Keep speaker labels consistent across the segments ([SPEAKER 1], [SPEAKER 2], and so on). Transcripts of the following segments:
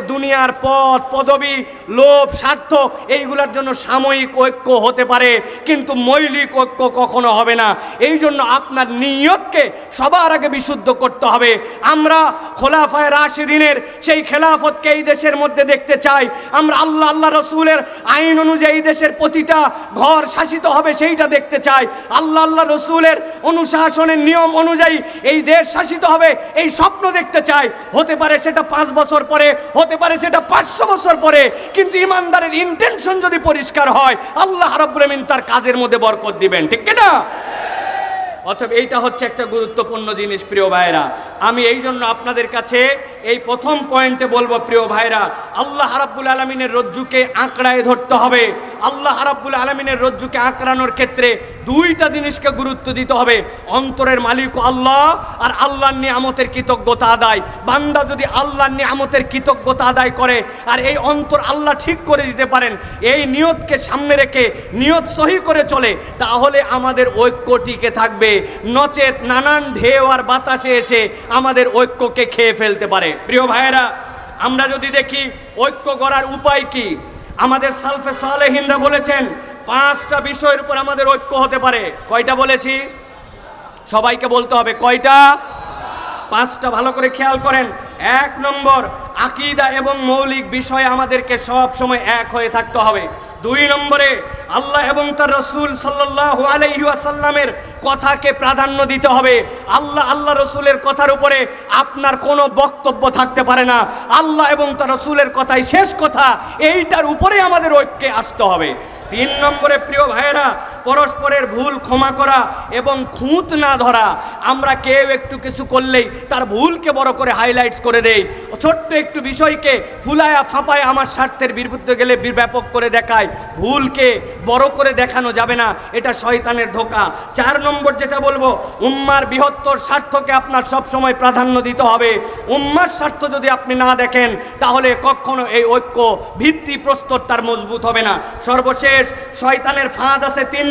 [SPEAKER 1] দুনিয়ার পথ, পদবি, লোভ, স্বার্থ, এইগুলোর জন্য সাময়িক ঐক্য হতে পারে, কিন্তু মৌলিক ঐক্য কখনো হবে না। এই জন্য আপনার নিয়তকে সবার আগে বিশুদ্ধ করতে হবে। আমরা খোলাফায় রাশিদিনের সেই খেলাফতকে এই দেশের মধ্যে দেখতে চাই। আমরা আল্লাহ আল্লাহ রসুলের আইন অনুযায়ী এই দেশের প্রতিটা ঘর শাসিত হবে সেইটা দেখতে চাই। আল্লাহ আল্লাহ রসুলের অনুশাসনের নিয়ম অনুযায়ী এই দেশ শাসিত হবে, এই স্বপ্ন দেখতে চাই। হতে পারে সেটা পাঁচ বছর পরে হতে পারে সেটা পাঁচশো বছর পরে, কিন্তু ইমানদারের ইন্টেনশন যদি পরিষ্কার হয়, আল্লাহ রাব্বুল আমিন তার কাজের মধ্যে বরকত দিবেন, ঠিক না অথবা এইটা হচ্ছে একটা গুরুত্বপূর্ণ জিনিস, প্রিয় ভাইরা আমি এই জন্য আপনাদের কাছে এই প্রথম পয়েন্টে বলব, প্রিয় ভাইরা, আল্লাহ রাব্বুল আলমিনের রজ্জুকে আঁকড়ায় ধরতে হবে। আল্লাহ রাব্বুল আলমিনের রজ্জুকে আঁকড়ানোর ক্ষেত্রে দুইটা জিনিসকে গুরুত্ব দিতে হবে। অন্তরের মালিক আল্লাহ আর আল্লাহর নিয়ামতের কৃতজ্ঞতা আদায়। বান্দা যদি আল্লাহর নিয়ামতের কৃতজ্ঞতা আদায় করে আর এই অন্তর আল্লাহ ঠিক করে দিতে পারেন, এই নিয়তকে সামনে রেখে নিয়ত সহি করে চলে, তাহলে আমাদের ঐক্য টিকে থাকবে। নচেত নানান ঢেউ আর বাতাসে এসে আমাদের ঐক্যকে খেয়ে ফেলতে পারে। প্রিয় ভাইয়েরা, আমরা যদি দেখি ঐক্য করার উপায় কি, আমাদের সালফে সালেহিনরা বলেছেন পাঁচটা বিষয়ের উপর আমাদের ঐক্য হতে পারে। কয়টা বলেছি? সবাইকে বলতে হবে কয়টা? পাঁচটা, ভালো করে খেয়াল করেন। এক নম্বর, আকিদা এবং মৌলিক বিষয়ে আমাদেরকে সব সময় এক হয়ে থাকতে হবে। দুই নম্বরে, আল্লাহ এবং তার রসুল সাল্লাহ আলাইসাল্লামের কথাকে প্রাধান্য দিতে হবে। আল্লাহ আল্লাহ রসুলের কথার উপরে আপনার কোনো বক্তব্য থাকতে পারে না। আল্লাহ এবং তার রসুলের কথাই শেষ কথা। এইটার উপরে আমাদের ঐক্যে আসতে হবে। তিন নম্বরে প্রিয় ভাইয়েরা পরস্পরের ভুল ক্ষমা করা এবং খুঁত না ধরা, আমরা কেউ একটু কিছু করলেই তার ভুলকে বড় করে হাইলাইটস করে দেই। ছোট্ট একটু বিষয়কে ফুলায়া ফাঁপায় আমার স্বার্থের বিরুদ্ধে গেলে ব্যাপক করে দেখায়। ভুলকে বড় করে দেখানো যাবে না, এটা শয়তানের ধোকা। চার নম্বর যেটা বলব, উম্মার বৃহত্তর স্বার্থকে আপনার সব সময় প্রাধান্য দিতে হবে। উম্মার স্বার্থ যদি আপনি না দেখেন, তাহলে কখনো এই ঐক্য ভিত্তি প্রস্তর তার মজবুত হবে না। সর্বশেষ, শয়তানের ফাঁদ আছে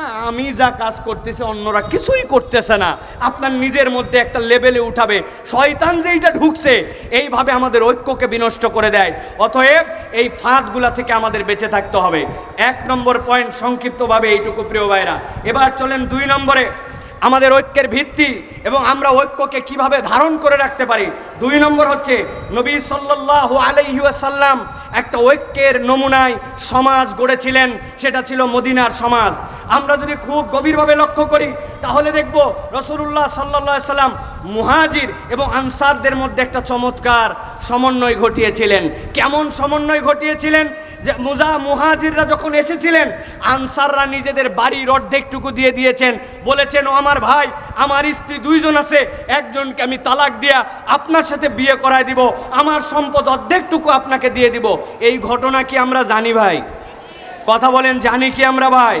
[SPEAKER 1] না, আমি যা কাজ করতেছি অন্যরা কিছুই করতেছে না। আপনার নিজের মধ্যে একটা লেভেলে উঠাবে। শয়তান যে এইটা ঢুকছে, এইভাবে আমাদের ঐক্যকে বিনষ্ট করে দেয়। অতএব এই ফাঁদগুলা থেকে আমাদের বেঁচে থাকতে হবে। এক নম্বর পয়েন্ট সংক্ষিপ্তভাবে এইটুকু প্রিয় ভাইরা। এবার চলেন দুই নম্বরে। আমাদের ঐক্যের ভিত্তি এবং আমরা ঐক্যকে কীভাবে ধারণ করে রাখতে পারি? দুই নম্বর হচ্ছে নবী সাল্লাহ আলাইসাল্লাম একটা ঐক্যের নমুনায় সমাজ গড়েছিলেন, সেটা ছিল মদিনার সমাজ। আমরা যদি খুব গভীরভাবে লক্ষ্য করি, তাহলে দেখব রসুল্লাহ সাল্লা সাল্লাম মুহাজির এবং আনসারদের মধ্যে একটা চমৎকার সমন্বয় ঘটিয়েছিলেন। কেমন সমন্বয় ঘটিয়েছিলেন? যে মুজা মুহাজিররা যখন এসেছিলেন, আনসাররা নিজেদের বাড়ির অর্ধেকটুকু দিয়ে দিয়েছেন। বলেছেন, ও আমার ভাই, আমার স্ত্রী দুইজন আছে, একজনকে আমি তালাক দিয়া আপনার সাথে বিয়ে করাই দিব, আমার সম্পদ অর্ধেকটুকু আপনাকে দিয়ে দিব। এই ঘটনা কি আমরা জানি ভাই? কথা বলেন, জানি কি আমরা ভাই?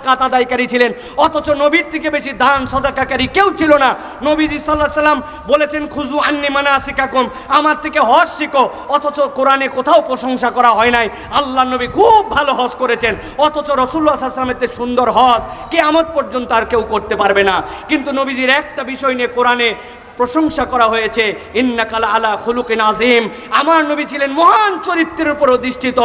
[SPEAKER 1] জাকাত আদায়কারী ছিলেন। অথচ নবীর থেকে বেশি দান সদাকাকারী কেউ ছিল না। নবীজি সাল্লাহ সাল্লাম বলেছেন খুজু আন্নি মানা শিকাকুম আমার থেকে হজ শিখো। অথচ কোরআনে কোথাও প্রশংসা করা হয় নাই। আল্লাহ নবী খুব ভালো হজ করেছেন। অথচ রসুল্লাহ আসলামের যে সুন্দর হজ আমত পর্যন্ত আর কেউ করতে পারবে না। কিন্তু নবীজির একটা বিষয় নিয়ে কোরআনে প্রশংসা করা হয়েছে, ইন্নাকাল আলা খুলুকিন আজিম আমার নবী ছিলেন মহান চরিত্রের উপর অধিষ্ঠিত।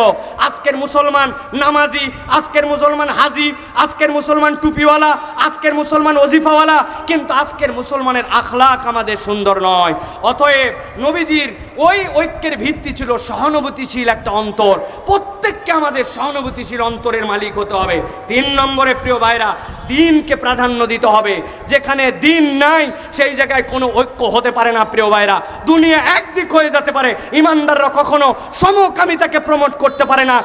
[SPEAKER 1] আজকের মুসলমান নামাজি, আজকের মুসলমান হাজি, আজকের মুসলমান টুপিওয়ালা আজকের মুসলমান অজিফাওয়ালা কিন্তু আজকের মুসলমানের আখলাক আমাদের সুন্দর নয়। অতএব নবীজির ওই ঐক্যের ভিত্তি ছিল সহানুভূতিশীল একটা অন্তর। প্রত্যেককে আমাদের সহানুভূতিশীল অন্তরের মালিক হতে হবে। তিন নম্বরে, প্রিয় ভাইরা, দিনকে প্রাধান্য দিতে হবে। যেখানে দিন নাই, সেই জায়গায় কোনো ঐক্য হতে পারে না, প্রিয় ভাইরা। দুনিয়া একদিক হয়ে যেতে পারে। ইমানদাররা কখনো সমকামিতাকে প্রমোট করতে পারে না।